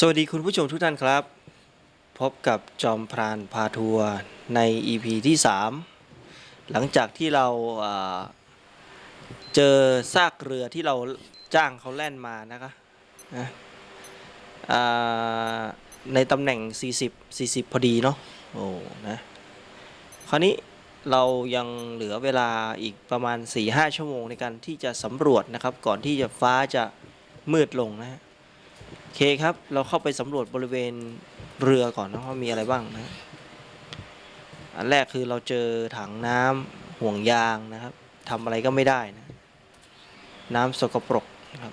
สวัสดีคุณผู้ชมทุกท่านครับ พบกับจอมพรานพาทัวร์ใน EP ที่ 3 หลังจากที่เราอ่าเจอซากเรือที่เราจ้างเขาแล่นมานะคะนะในตำแหน่ง 40 40 พอดีเนาะโอ้นะคราวนี้เรายังเหลือเวลาอีกประมาณ 4-5 ชั่วโมงในการที่จะสำรวจนะครับ ก่อนที่จะฟ้าจะมืดลงนะฮะ โอเคครับ เราเข้าไปสำรวจบริเวณเรือก่อนนะว่ามีอะไรบ้างนะ อันแรกคือเราเจอถังน้ำห่วงยางนะครับทำอะไรก็ไม่ได้นะ น้ำสกปรกนะครับ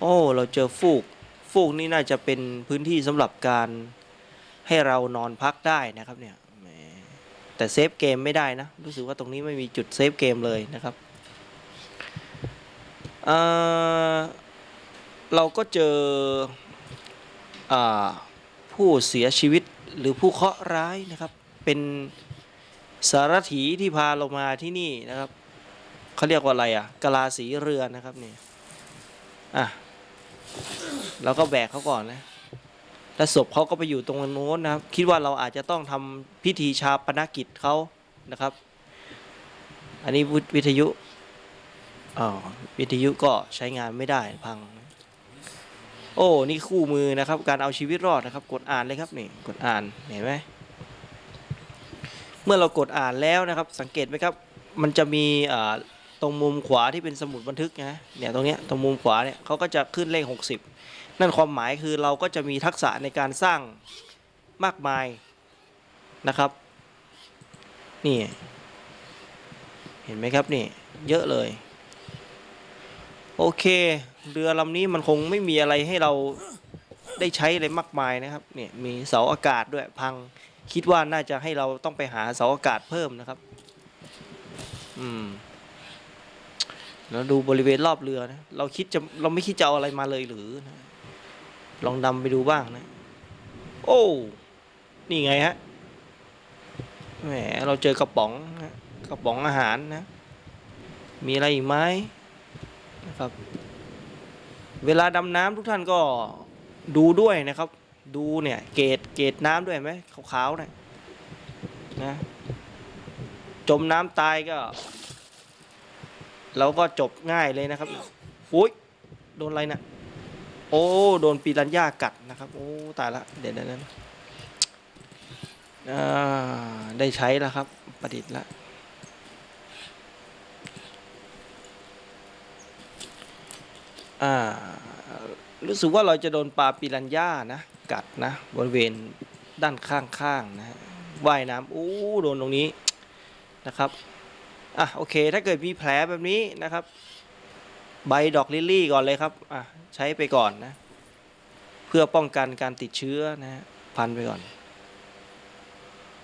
โอ้ เราเจอฟูก ฟูกนี่น่าจะเป็นพื้นที่สำหรับการให้เรานอนพักได้นะครับเนี่ยแหมแต่เซฟเกมไม่ได้นะ รู้สึกว่าตรงนี้ไม่มีจุดเซฟเกมเลยนะครับ เอ่อ เราก็เจออผู้เสียชีวิตหรือผู้เคราะห์ร้ายนะครับ เป็นสารถีที่พาเรามาที่นี่นะครับเขาเรียกว่าอะไรอะกะลาสีเรือนะครับนี่อะเราก็แบกเขาก่อนนะแล้วศพเขาก็ไปอยู่ตรงโน้นนะครับ คิดว่าเราอาจจะต้องทำพิธีชาปนกิจเขานะครับ อันนี้วิทยุอ๋อวิทยุก็ใช้งานไม่ได้พัง โอ้นี่คู่มือนะครับ การเอาชีวิตรอดนะครับ กดอ่านเลยครับนี่กดอ่านเห็นไหมเมื่อเรากดอ่านแล้วนะครับ สังเกตไหมครับ มันจะมีตรงมุมขวาที่เป็นสมุดบันทึกนะเนี่ยตรงเนี้ยตรงมุมขวาเนี่ยเขาก็จะขึ้นเลข 60 นั่นความหมายคือเราก็จะมีทักษะในการสร้างมากมายนะครับนี่เห็นไหมครับนี่เยอะเลย โอเค เรือลำนี้มันคงไม่มีอะไรให้เราได้ใช้อะไรมากมายนะครับเนี่ยมีเสาอากาศด้วยพังคิดว่าน่าจะให้เราต้องไปหาเสาอากาศเพิ่มนะครับ อืมแล้วดูบริเวณรอบเรือนะเราคิดจะเราไม่คิดจะเอาอะไรมาเลยหรือนะลองดำไปดูบ้างนะ โอ้นี่ไงฮะแหมเราเจอกระป๋องนะกระป๋องอาหารนะ มีอะไรอีกไหม นะครับ เวลาดำน้ำทุกท่านก็ดูด้วยนะครับ ดูเนี่ยเกรดเกรดน้ำด้วยไหมขาวๆเนี่ยนะจมน้ำตายก็ เราก็จบง่ายเลยนะครับอุ้ยโดนอะไรนะโอ้โดนปีรัญญากัดนะครับ โอ้ตายละเดี๋ยวนั้นอ่าได้ใช้แล้วครับ ประดิษฐ์ล้ว อ่า รู้สึกว่าเราจะโดนปลาปิรันย่านะ กัดนะ บริเวณด้านข้างๆนะฮะว่ายน้ำอู้โดนตรงนี้นะครับอะโอเค ถ้าเกิดมีแผลแบบนี้นะครับ ใบดอกลิลลี่ก่อนเลยครับอะใช้ไปก่อนนะ เพื่อป้องกันการติดเชื้อนะฮะพันไปก่อน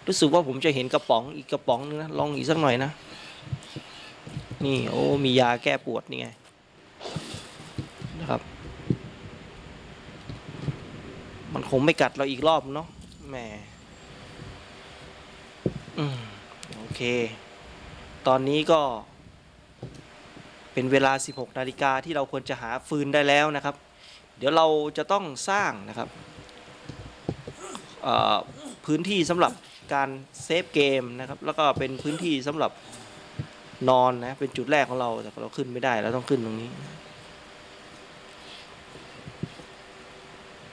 รู้สึกว่าผมจะเห็นกระป๋องอีกกระป๋องนึงนะลองอีกสักหน่อยนะ นี่โอ้มียาแก้ปวดนี่ไง นะครับ มันคงไม่กัดเราอีกรอบเนาะแหมอืมโอเค ตอนนี้ก็ เป็นเวลา 16 นาฬิกาที่เราควรจะหาฟืนได้แล้วนะครับ เดี๋ยวเราจะต้องสร้างนะครับพื้นที่สำหรับการเซฟเกมนะครับ แล้วก็เป็นพื้นที่สำหรับนอนนะ เป็นจุดแรกของเรา แต่เราขึ้นไม่ได้ เราต้องขึ้นตรงนี้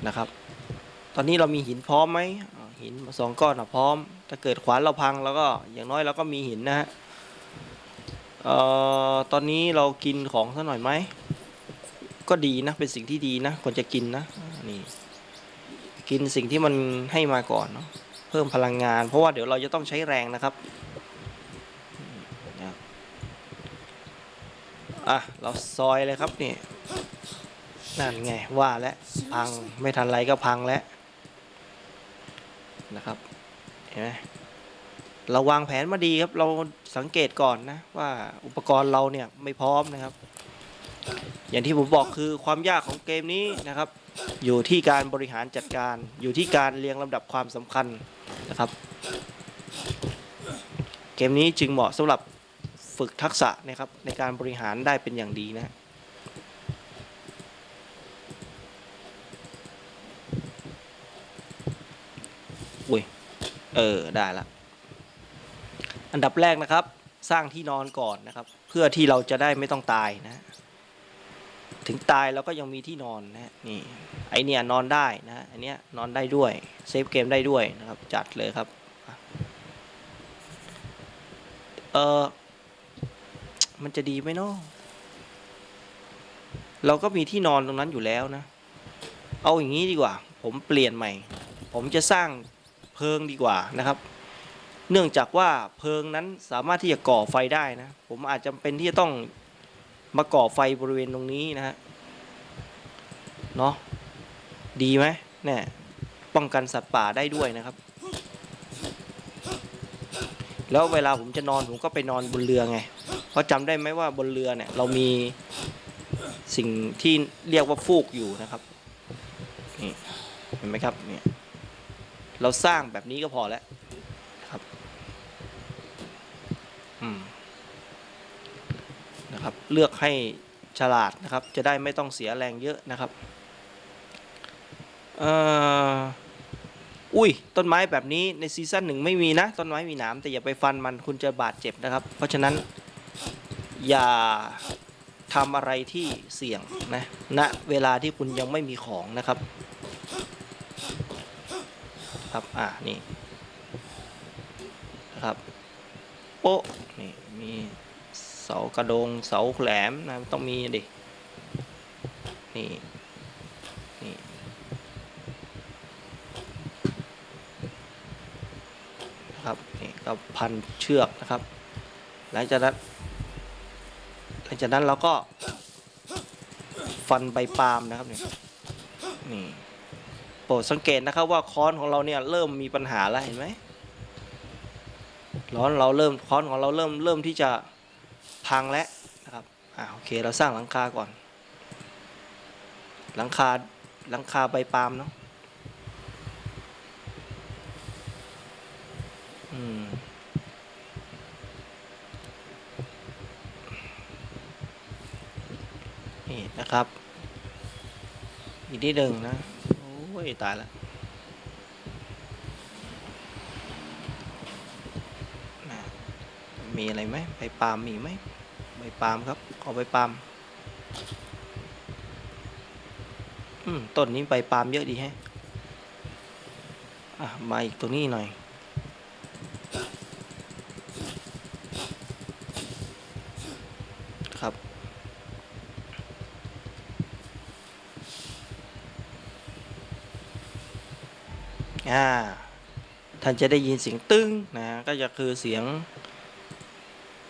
นะครับ ตอนนี้เรามีหินพร้อมไหมหินสองก้อนอะพร้อม ถ้าเกิดขวานเราพังแล้วก็อย่างน้อยเราก็มีหินนะฮะตอนนี้เรากินของสักหน่อยไหม ก็ดีนะ เป็นสิ่งที่ดีนะควรจะกินนะนี่กินสิ่งที่มันให้มาก่อนเนาะเพิ่มพลังงาน เพราะว่าเดี๋ยวเราจะต้องใช้แรงนะครับอะเราซอยเลยครับนี่นั่นไงว่าแล้วพังไม่ทันไรก็พังแล้ว นะครับเห็นไหมเราวางแผนมาดีครับ เราสังเกตก่อนนะว่าอุปกรณ์เราเนี่ยไม่พร้อมนะครับ อย่างที่ผมบอกคือความยากของเกมนี้นะครับ อยู่ที่การบริหารจัดการ อยู่ที่การเรียงลำดับความสำคัญนะครับ เกมนี้จึงเหมาะสำหรับฝึกทักษะนะครับในการบริหารได้เป็นอย่างดีนะ อุ้ย เออ ได้ละ อันดับแรกนะครับ สร้างที่นอนก่อนนะครับ เพื่อที่เราจะได้ไม่ต้องตายนะ ถึงตายเราก็ยังมีที่นอนนะนี่ ไอเนี่ยนอนได้นะอันเนี้ยนอนได้ด้วย เซฟเกมได้ด้วยนะครับ จัดเลยครับ เออมันจะดีไหมเนาะเราก็มีที่นอนตรงนั้นอยู่แล้วนะ เอาอย่างนี้ดีกว่า ผมเปลี่ยนใหม่ ผมจะสร้าง เพิงดีกว่านะครับ เนื่องจากว่าเพลิงนั้นสามารถที่จะก่อไฟได้นะ ผมอาจจะเป็นที่จะต้องมาก่อไฟบริเวณตรงนี้นะฮะเนาะดีไหมเนี่ยป้องกันสัตว์ป่าได้ด้วยนะครับ แล้วเวลาผมจะนอนผมก็ไปนอนบนเรือไง เพราะจำได้ไหมว่าบนเรือเนี่ยเรามีสิ่งที่เรียกว่าฟูกอยู่นะครับนี่เห็นไหมครับเนี่ย เราสร้างแบบนี้ก็พอแล้วครับอืมนะครับ เลือกให้ฉลาดนะครับ จะได้ไม่ต้องเสียแรงเยอะนะครับเอ่ออุ้ย ต้นไม้แบบนี้ในซีซั่นหนึ่งไม่มีนะ ต้นไม้มีหนามแต่อย่าไปฟันมันคุณจะบาดเจ็บนะครับ เพราะฉะนั้นอย่าทำอะไรที่เสี่ยงนะณเวลาที่คุณยังไม่มีของนะครับ ครับ อ่านี่นะครับโป๊ะนี่มีเสากระโดงเสาแหลมนะต้องมีดินี่นี่นะครับนี่ก็พันเชือกนะครับ หลังจากนั้นหลังจากนั้นเราก็ฟันใบปาล์มนะครับนี่นี่ โปรดสังเกตนะครับว่าค้อนของเราเนี่ยเริ่มมีปัญหาแล้วเห็นไหมร้อนเราเริ่มค้อนของเราเริ่มเริ่มที่จะพังแล้วนะครับอ่าโอเคเราสร้างหลังคาก่อน หลังคาหลังคาใบปาล์มเนาะอืมนี่นะครับ อีกนิดหนึ่งนะ อ้ย ตายละนะมีอะไรไหมใบปาล์มมีไหมใบปาล์มครับ ขอใบปาล์มอืมต้นนี้ใบปาล์มเยอะดีแฮะ อะ มาอีกตัวนี้หน่อย อ่าท่านจะได้ยินเสียงตึ้งนะก็จะคือเสียง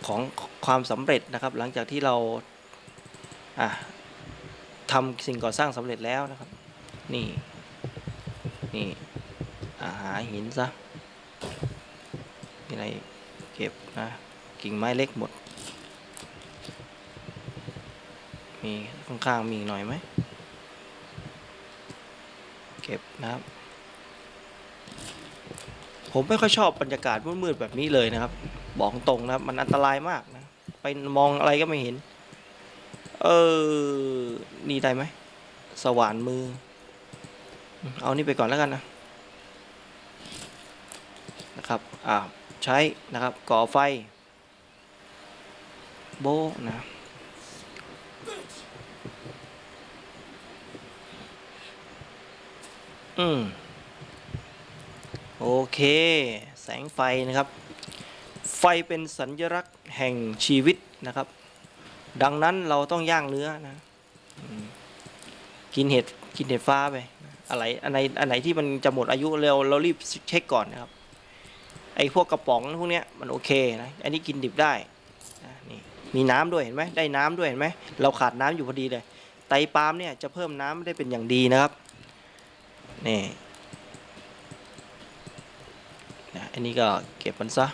ของความสำเร็จนะครับ หลังจากที่เราอะทำสิ่งก่อสร้างสำเร็จแล้วนะครับ นี่นี่อาหาหินซะมีอะไรเก็บนะกิ่งไม้เล็กหมด มีข้างๆมีหน่อยไหม เก็บนะครับ ผมไม่ค่อยชอบบรรยากาศมืดๆแบบนี้เลยนะครับ บอกตรงนะครับ มันอันตรายมากนะ ไปมองอะไรก็ไม่เห็น เออ นี่ได้ไหม สว่านมือ เอานี่ไปก่อนแล้วกันนะ นะครับ อ่า ใช้นะครับ ก่อไฟ โบนะอืม โอเค แสงไฟนะครับ ไฟเป็นสัญลักษณ์แห่งชีวิตนะครับ ดังนั้นเราต้องย่างเนื้อนะกินเห็ดกินเห็ดฟ้าไปอะไรอันไหนอันไหนที่มันจะหมดอายุเร็วเรารีบเช็คก่อนนะครับไอ้พวกกระป๋องพวกเนี้ยมันโอเคนะอันนี้กินดิบได้นะนี่มีน้ำด้วยเห็นไหมได้น้ำด้วยเห็นไหมเราขาดน้ำอยู่พอดีเลยไตปาล์มเนี่ยจะเพิ่มน้ำได้เป็นอย่างดีนะครับนี่ นะอันนี้ก็เก็บมันซะ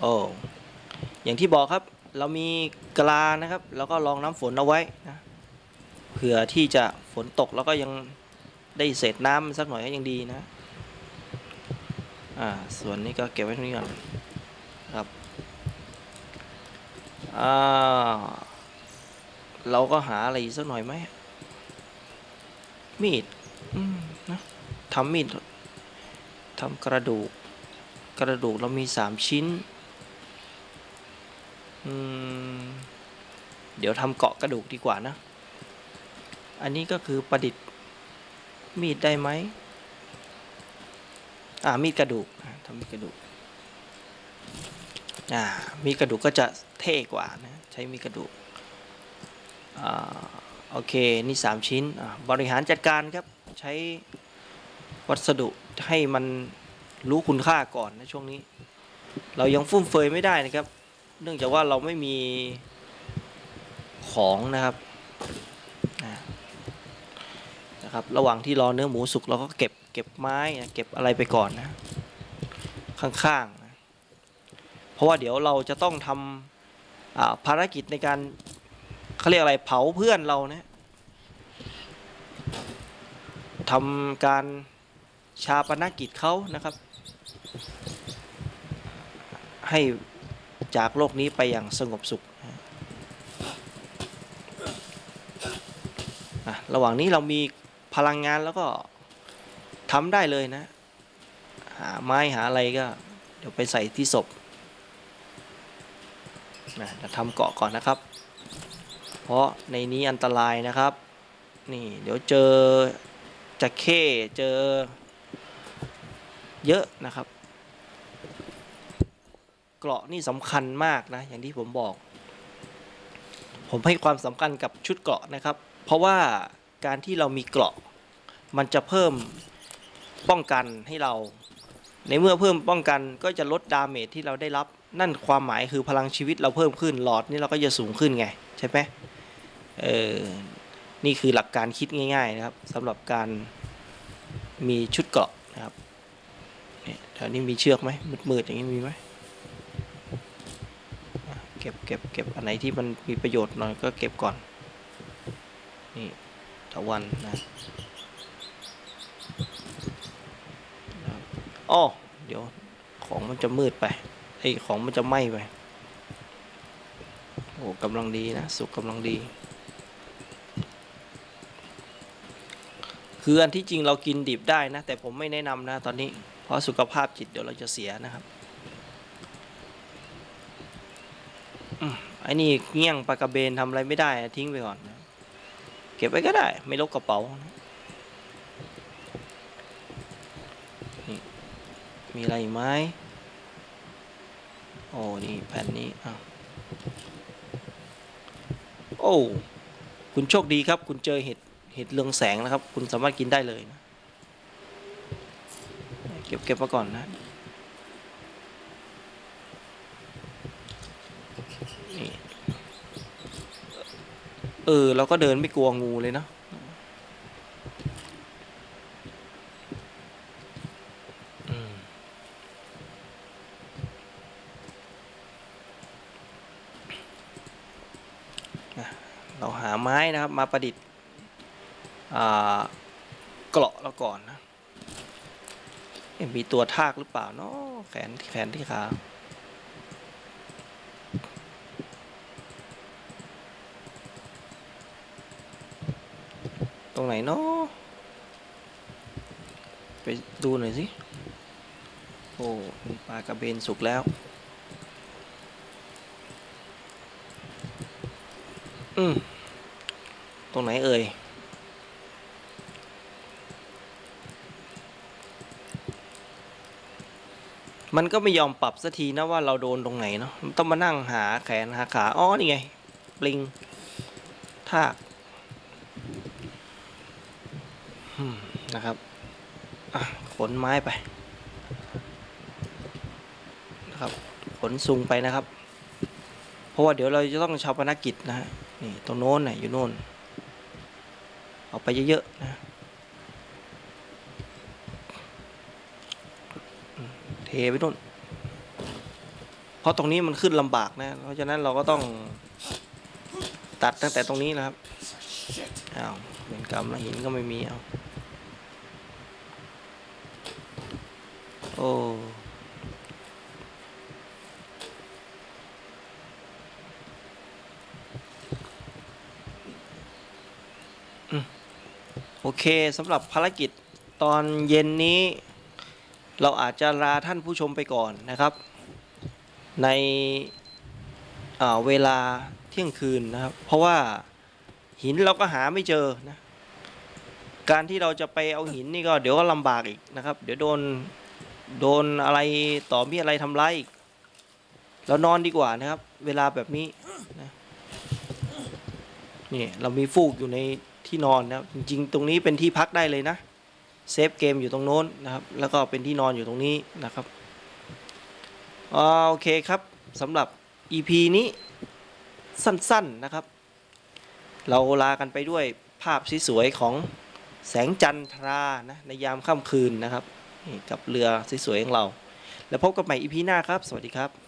โอ้อย่างที่บอกครับเรามีกะลานะครับ แล้วก็รองน้ำฝนเอาไว้นะเผื่อที่จะฝนตกแล้วก็ยังได้เศษน้ำสักหน่อยก็ยังดีนะอ่าส่วนนี้ก็เก็บไว้ตรงนี้ก่อนครับอ่าเราก็หาอะไรสักหน่อยไหมมีดอืมนะทำมีด ทำกระดูก กระดูกเรามีสามชิ้น เดี๋ยวทำเกาะกระดูกดีกว่านะ อันนี้ก็คือประดิษฐ์มีดได้ไหมอ่ามีดกระดูกทำมีดกระดูกอ่ามีดกระดูกก็จะเท่กว่านะใช้มีดกระดูกอ่าโอเค นี่สามชิ้นบริหารจัดการครับใช้ วัสดุให้มันรู้คุณค่าก่อนในะช่วงนี้ เรายังฟุ่มเฟือยไม่ได้นะครับ เนื่องจากว่าเราไม่มีของนะครับนะครับ ระหว่างที่รอเนื้อหมูสุกเราก็เก็บเก็บไม้เก็บอะไรไปก่อนนะข้างๆนะเพราะว่าเดี๋ยวเราจะต้องทำภารกิจในการเขาเรียกอะไรเผาเพื่อนเรานะทำการ ชาปนกิจเขานะครับ ให้จากโลกนี้ไปอย่างสงบสุขนะอะระหว่างนี้เรามีพลังงานแล้วก็ทำได้เลยนะ หาไม้หาอะไรก็ เดี๋ยวไปใส่ที่ศพนะจะทำเกาะก่อนนะครับ เพราะในนี้อันตรายนะครับ นี่เดี๋ยวเจอจะเข้เจอ เยอะนะครับ เกราะนี่สำคัญมากนะ อย่างที่ผมบอก ผมให้ความสำคัญกับชุดเกราะนะครับ เพราะว่าการที่เรามีเกราะ มันจะเพิ่มป้องกันให้เรา ในเมื่อเพิ่มป้องกันก็จะลดดาเมจที่เราได้รับ นั่นความหมายคือพลังชีวิตเราเพิ่มขึ้นหลอดนี่เราก็จะสูงขึ้นไง ใช่ไหมเออนี่คือหลักการคิดง่าย ๆ นะครับสำหรับการมีชุดเกราะ นี่ยแถวนี้มีเชือกไหมมืดๆอย่างนี้มีไหมเก็บเก็บเก็บอันไหนที่มันมีประโยชน์หน่อยก็เก็บก่อน นี่ตะวันนะอ้อเดี๋ยวของมันจะมืดไปไอ้ของมันจะไหม้ไปโอ้กำลังดีนะสุกกำลังดี คืออันที่จริงเรากินดิบได้นะ แต่ผมไม่แนะนำนะตอนนี้ เพราะสุขภาพจิตเดี๋ยวเราจะเสียนะครับไอ้นี่เงี้ยงปลากระเบนทำอะไรไม่ได้อะทิ้งไปก่อน เก็บไว้ก็ได้ ไม่ลกกระเป๋า มีอะไรไหมโอ้ นี่แผ่นนี้อ้าวโอ้ คุณโชคดีครับ คุณเจอเห็ด เห็ดเรืองแสงนะครับ คุณสามารถกินได้เลยนะ ก็บเก็บมาก่อนนะนี่เออเราก็เดินไม่กลัวงูเลยเนอะเราหาไม้นะครับมาประดิษฐ์เกราะเราก่อนนะ มีตัวทากหรือเปล่าเนาะแขนแขนที่ขาตรงไหนเนาะไปดูหน่อยสิ โอ้ปลากระเบนสุกแล้ว อืม ตรงไหนเอ่ย มันก็ไม่ยอมปรับสักทีนะว่าเราโดนตรงไหนเนาะมันต้องมานั่งหาแขนหาขาอ๋อนี่ไงปลิงทากนะครับขนไม้ไปนะครับขนซุงไปนะครับ เพราะว่าเดี๋ยวเราจะต้องชาวปนกิจนะฮะนี่ตรงโน้นน่ะอยู่โน่นเอาไปเยอะๆนะอืมเท ไปโน่น เพราะตรงนี้มันขึ้นลำบากนะ เพราะฉะนั้นเราก็ต้องตัดตั้งแต่ตรงนี้นะครับอ้าวเป็นกรรมแล้วหินก็ไม่มีเอาโอ้โอเคสำหรับภารกิจตอนเย็นนี้ เราอาจจะลาท่านผู้ชมไปก่อนนะครับ ในเวลาเที่ยงคืนนะครับ เพราะว่าหินเราก็หาไม่เจอนะการที่เราจะไปเอาหินนี่ก็เดี๋ยวก็ลำบากอีกนะครับ เดี๋ยวโดนโดนอะไรต่อมีอะไรทำร้ายอีกเรานอนดีกว่านะครับ เวลาแบบนี้นะนี่เรามีฟูกอยู่ในที่นอนนะครับจริงๆ ตรงนี้เป็นที่พักได้เลยนะ เซฟเกมอยู่ตรงโน้นนะครับ แล้วก็เป็นที่นอนอยู่ตรงนี้นะครับอ่าโอเคครับสำหรับ EP นี้สั้นๆนะครับ เราลากันไปด้วยภาพสวยๆของแสงจันทรานะในยามค่ำคืนนะครับ กับเรือสวยๆของเรา แล้วพบกันใหม่ EP หน้าครับ สวัสดีครับ